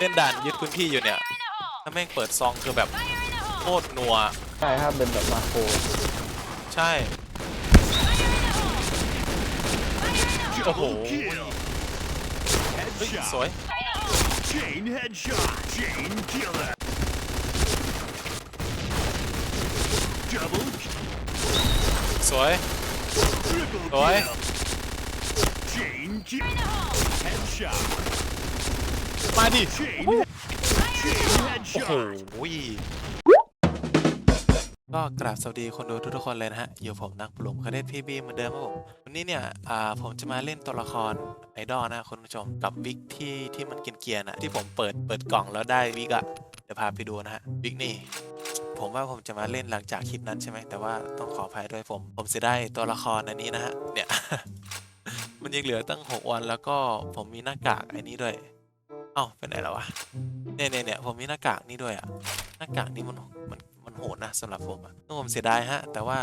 เล่นด่านยึดพื้นที่อยู่เนี่ยถ้าแม่งเปิดซองคือแบบโคตรนัว ใช่ครับเป็นแบบมาโครใช่ โอ้โห Kill. เฮ้ย Headshot. สวย Chain headshot. Chain killer. Double kill. สวย Triple Oi. kill. Chain kill. Headshot. มาดิ Chain. he- Chain โอ้โห headshot. ก็กราบสวัสดีคนดูทุกๆคนเลยนะฮะ อยู่ผมนักปลุมคาเดตพีบีเหมือนเดิมครับผม วันนี้เนี่ยอ่าผมจะมาเล่นตัวละครไอดอลนะคุณผู้ชมกับวิกที่ที่มันเกรียนๆนะที่ผมเปิดเปิดกล่องแล้วได้วิกอะเดี๋ยวพาไปดูนะฮะวิกนี่ผมว่าผมจะมาเล่นหลังจากคลิปนั้นใช่ไหมแต่ว่าต้องขออภัยด้วยผม ผมจะได้ตัวละครอันนี้นะฮะเนี่ยมันยังเหลือตั้ง 6 วันแล้วก็ผมมีหน้ากากไอ้นี้ด้วยเอ้าเป็นไหนแล้ววะเนี่ยเนี่ยเนี่ยผมมีหน้ากากนี่ด้วยอะหน้ากากนี่มันมันมันโหดนะสำหรับผมอะซึ่งผมเสียดายฮะ แต่ว่า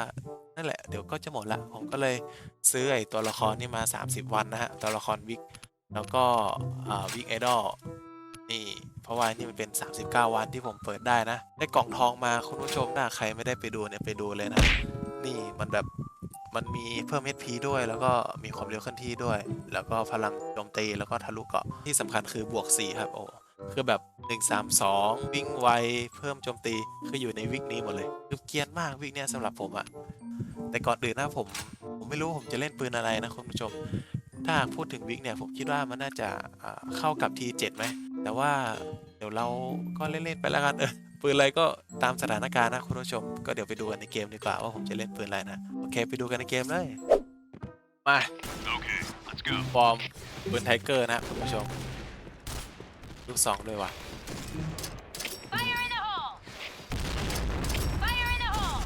นั่นแหละเดี๋ยวก็จะหมดละผมก็เลยซื้อไอ้ตัวละครนี่มา 30 วันนะฮะตัวละครวิกแล้วก็อ่าวิกไอดอลนี่เพราะว่านี่มันเป็น 39 วันที่ผมเปิดได้นะ ได้กล่องทองมาคุณผู้ชมนะใครไม่ได้ไปดูเนี่ยไปดูเลยนะ นี่มันแบบ มันมีเพิ่ม HP ด้วย แล้วก็มีความเร็วเคลื่อนที่ด้วย แล้วก็พลังโจมตีแล้วก็ทะลุเกาะที่สำคัญคือบวก 4 ครับโอ้คือแบบ 1 3 2 วิ่งไว เพิ่มโจมตี คืออยู่ในวิกนี้หมดเลยคือเกียนมากวิกเนี้ยสำหรับผมอะแต่ก่อนอื่นนะผม ผมไม่รู้ผมจะเล่นปืนอะไรนะคุณผู้ชม ถ้าพูดถึงวิกเนี่ยผมคิดว่ามันน่าจะเข้ากับ T7 ไหม แต่ว่าเดี๋ยวเราก็เล่นๆไปแล้วกันเออปืนอะไรก็ตามสถานการณ์นะคุณผู้ชม ก็เดี๋ยวไปดูกันในเกมดีกว่าว่าผมจะเล่นปืนอะไรนะ อเคไปดูกันในเกมเลย มา Okay, let's go. ฟอร์มปืนไทเกอร์นะคุณผู้ชม ลูกสองด้วยว่ะ Fire in the hole! Fire in the hole!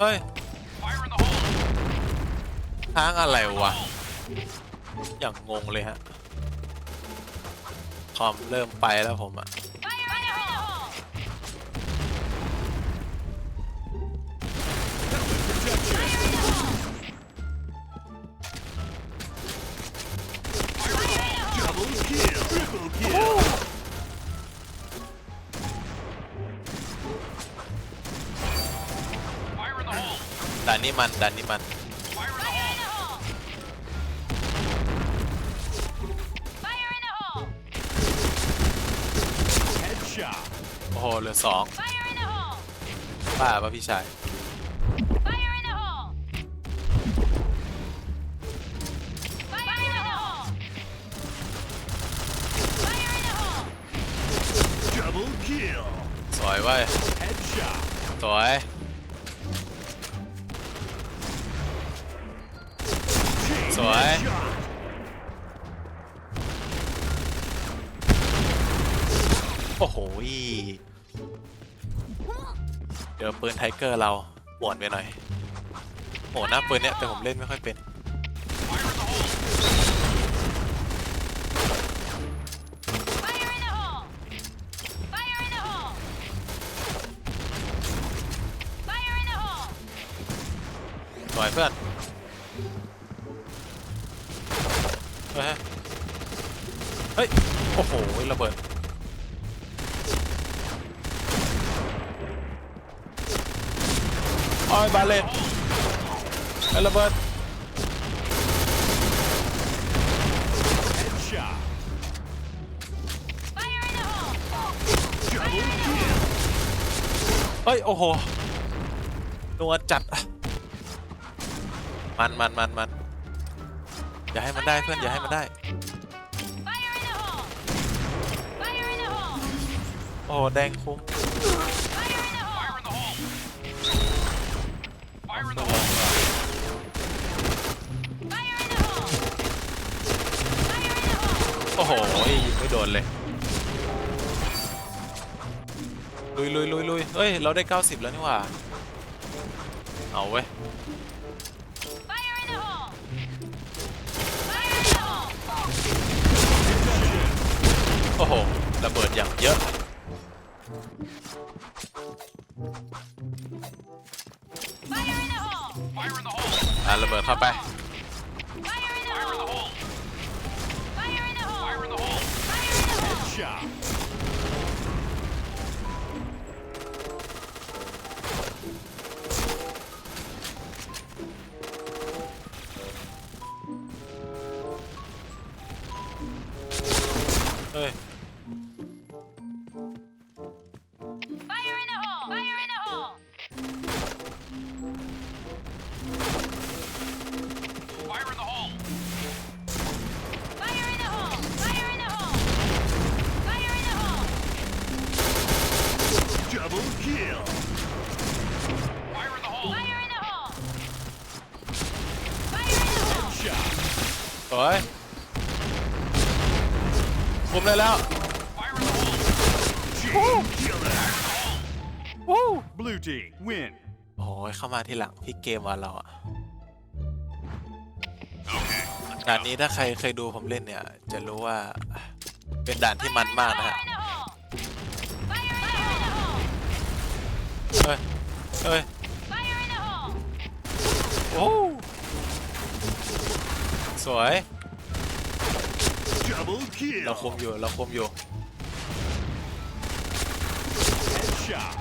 เฮ้ยทางอะไรวะ อย่างงงเลยฮะค อมเริ่มไปแล้วผมอะ Fire in the hole! Double kill. Triple kill. ด่านนี้มันด่านนี้มัน เหลือสอง Fire in the hole! ป้าป่ะพี่ชาย Fire in the hole! Fire in the hole! Fire in the hole! Double kill. สวยเว้ย Headshot. สวย ทเกอร์เราปวดไปหน่อยโอ้หนะปืนเนี้ยแต่ผมเล่นไม่ค่อยเป็นสวยเพื่อนเฮ้ย โอ้โห ระเบิด อ้ยบาเลนไอ้ระเบิดเฮ้ย โอ้โหนัวจัด มันมันมันมันอย่าให้มันได้เพื่อน อย่าให้มันได้ โอ้แดงคุ้ม โอ้โหยิงไม่โดนเลย ลุยลุยลุยลุยเฮ้ย เราได้ 90 แล้วนี่หว่า เอาเว้ย โอ้โห ระเบิดอย่างเยอะ อ่าระเบิดเข้าไป Fire in the hole! Fire in the hole! Fire in the hole! Shot. เฮ้ย สวยคุมได้แล้ว Chain killer. Blue team win. โอ้ยเข้ามาทีหลังพี่เกมวันเราอะด่านนี้ถ้าใครเคยดูผมเล่นเนี่ย จะรู้ว่าเป็นด่านที่มันมากนะฮะ Fire in the hole! เฮ้ย เฮ้ย Fire in the hole! โอ้ส วย Double เรา kill. คุมอยู่ เราคุมอยู่ Headshot.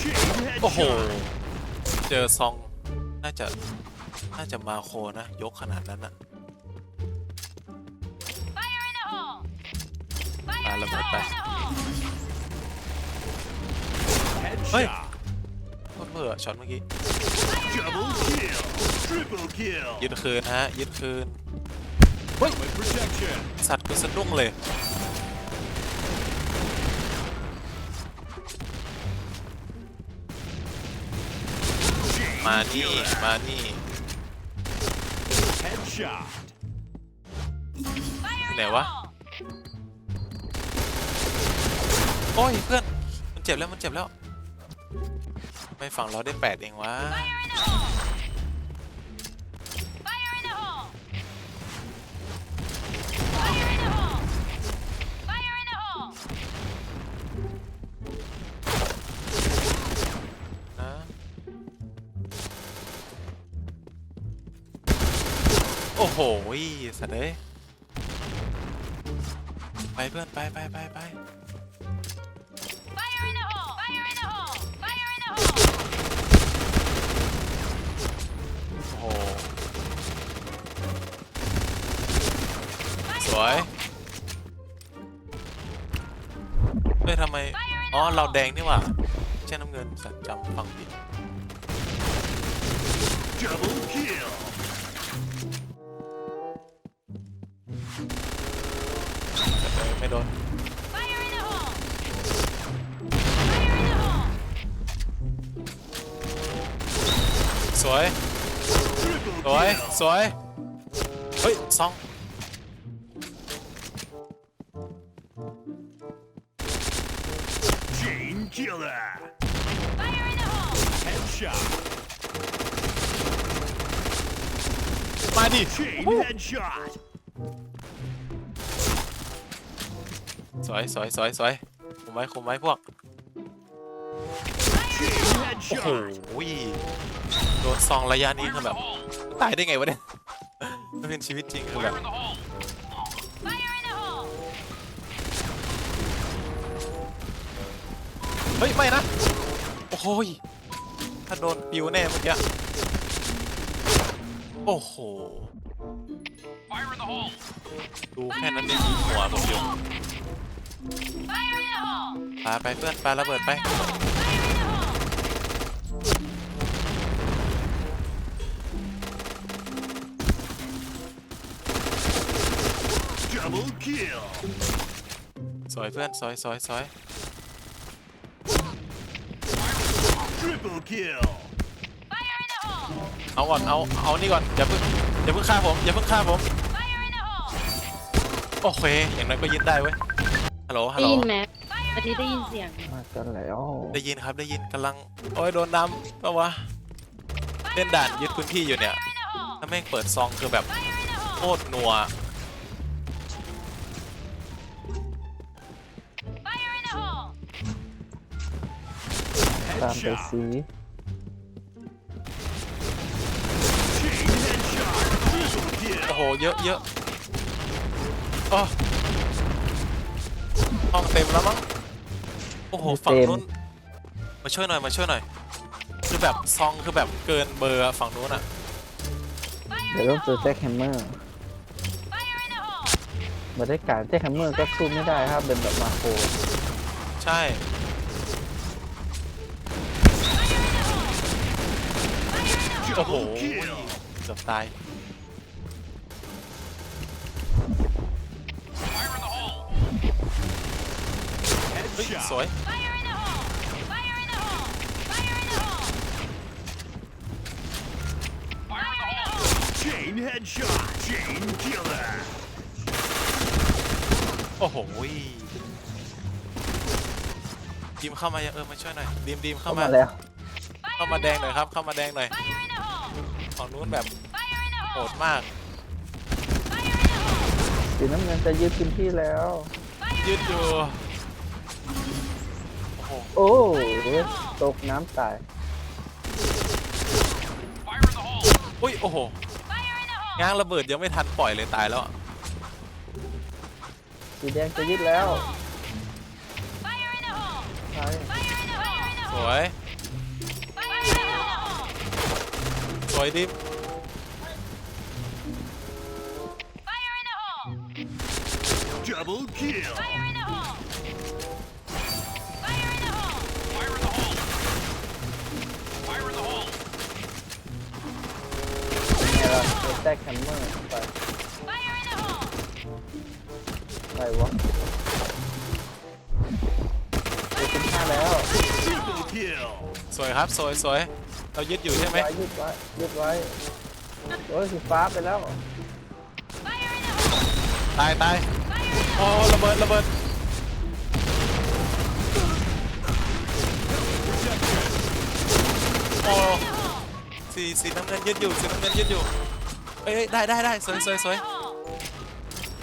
Chain โอ้โห headshot. เจอซอง น่าจะ น่าจะมาโคนะ ยกขนาดนั้นอะ Fire in the hole! ปา Fire ระ in เบิ the ดไป hole! เฮ้ย Headshot. โคตรเบื่อช็อตเมื่อกี้ Double kill. Triple kill. ยึดคืนฮะยึดคืน With protection. สัตว์กูสะดุ้งเลย Chain มานี่ killer. มานี่ Headshot. Fire in Nè the quá. hole! โอ้ยเพื่อน มันเจ็บแล้วมันเจ็บแล้ว ไม่ฝั่งเราได้แปดเองวะ Fire in the hole! Fire in the hole! Fire in the hole! Fire in the hole! นะโอ้โหสัตว์เอ้ยไปเพื่อนไปไปไปไป วยเฮ้ยทำไม อ๋อ เราแดงนี่หว่าไม่ใช่น้ำเงินสัตว์จำฟังผิด Double kill. สัตว์เอ้ยไม่โดน Fire in the hole! Fire in the hole! สวย Triple สวย kill. สวย เฮ้ยซอง killer. Fire in the hole! Headshot. มาดิ Chain headshot. สวยสวยสวยสวยคุมไว้คุมไว้พวก Chain โอ้โห headshot. โดนซองระยะนี้คือแบบ ตายได้ไงวะเนี่ย ถ้าเป็นชีวิตจริงคือแบบ Fire เฮ้ย ไม่นะ โอ้โหยถ้าโดนปิวแน่เมื่อกี้ โอ้โห ดูแค่นั้นเนี่ยยิงหัวผมอยู่ Fire in the hole! ปาไปเพื่อนปาระเบิดไป Fire in the hole! Double kill. สวยเพื่อนสวยสวยสวย Triple kill. Fire in the hole! เอาก่อน เอา เอานี่ก่อน อย่าเพิ่ง อย่าเพิ่งฆ่าผม อย่าเพิ่งฆ่าผม Fire in the hole! โอเค อย่างนั้นก็ยินได้เว้ย ฮัลโหล ฮัลได้โหล ยินไหม Fire วัน in นี้ the ได้ยิน hole! เสียง มากันแล้วได้ยินครับ ได้ยินกำลัง โอ้ย โดนน้ำปะวะ เล่นด่านยึดพื้นที่อยู่เนี่ย Fire in the hole! ถ้าแม่งเปิดซองคือแบบ Fire in the โค hole! ตรนัว ตามไป Headshot. ซี Chain headshot. Triple โอ้ kill. โห เยอะเยอะอ๋อห้องเต็มแล้วมั้ง โอ้โห ฝั่งนู้น มาช่วยหน่อย มาช่วยหน่อย คือแบบซองคือแบบเกินเบอร์อะฝั่งนู้นอะเดี๋ยวต้องเจอแจ็คแฮมเมอร์ Fire in the hole! มาได้การแจ็คแฮมเมอร์ก็สู้ไม่ได้ครับเป็นแบบมาโครใช่ โอ้โห Double kill. เกือบตายเฮ้ย Headshot. สวย Fire in the hole! Fire in the hole! Fire in the hole! Fire in the hole! Chain headshot. Chain killer. โอ้โหดีมเข้ามายังเออมาช่วยหน่อยดีมดีมเข้าเข้ามามาแล้ว เข้ามาแดงหน่อยครับ เข้ามาแดงหน่อย Fire in the hole! ฝั่งนู้นแบบ Fire in the โห hole! ดมาก Fire in the hole! สีน้ำเงินจะยึดพื้นที่แล้ว ยืดอยู่โอ้โหโอ้ตกน้ำตาย อุ้ยโอ้โห Fire in the hole! ง้างระเบิดยังไม่ทันปล่อยเลยตายแล้วอะสีแดงจะยึดแล้ว Fire in the hole! ใช่ Fire in the hole! สวย Fire งล่ะเจอแจ็คแฮมเมอร์ไป Fire in the hole! ไปวะเจอคุณค่าแล้ว Triple kill. สวยครับ สวยสวย เรายึดอยู่ใช่ไหมไว้ยึดไว้ยึดไว้โอ้ยสีฟ้าไปแล้ว Fire in the hole! ตายตาย Fire in the โอ้ระเบิดระเบิดโอ้ hole! สีสีน้ำเงินยืดอยู่สีน้ำเงินยืดอยู่เอ้ยเอ้ยได้ได้ได้สวยสวยสวย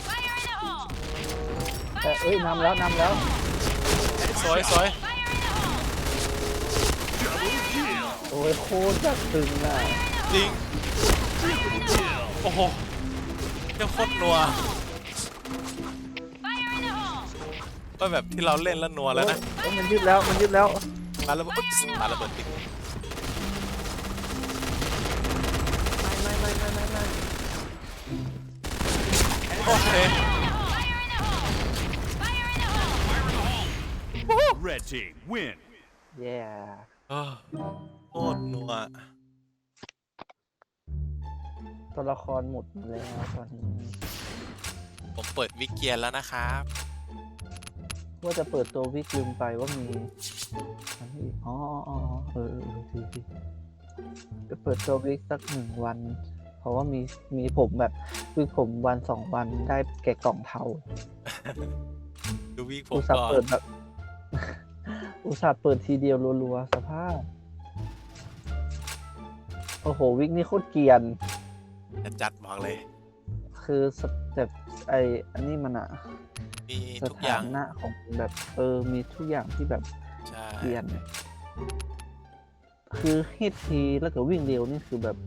Fire in the hole! แต่เอ้ยนำแล้วนำแล้วสวยสวย Fire in the hole! Double kill. โอ้ ยโคตรจัดตึงน่ะจริง Triple kill. โอ้โหเจ้าโคตรนัว Fire in the hole! ก็แบบที่เราเล่นแล้วนัวแล้วนะโอ้ยมันยึดแล้วมันยึดแล้วมาระเบิดอุ๊ยมาระเบิดติดไม่ไม่ไม่ไม่ไม่โอเค Fire in the hole! Red team win. แย่ เออ โคตรนัวตัวละครหมดแล้วตอนนี้ผมเปิดวิกเกียนแล้วนะครับ ว่าจะเปิดตัววิกลืมไปว่ามีอันนี้อ๋ออ๋ออ๋อเออเออทีทีจะเปิดตัววิกสักหนึ่งวัน เพราะว่ามีมีผมแบบวิกผมวันสองวันได้แก่กล่องเทาดูวิกผอุมตส่าห์ก่อนเปิดแบบ อุตส่าห์เปิดทีเดียวรัวๆสภาพ โอ้โห วิกนี่โคตรเกรียนจะจัดบอกเลย คือสแบบไออันนี้มันอะมีสทุกอย่าถางนะของแบบเออมีทุกอย่างที่แบบใช่เกรียน คือฮิตทีแล้วก็วิ่งเร็วนี่คือแบบ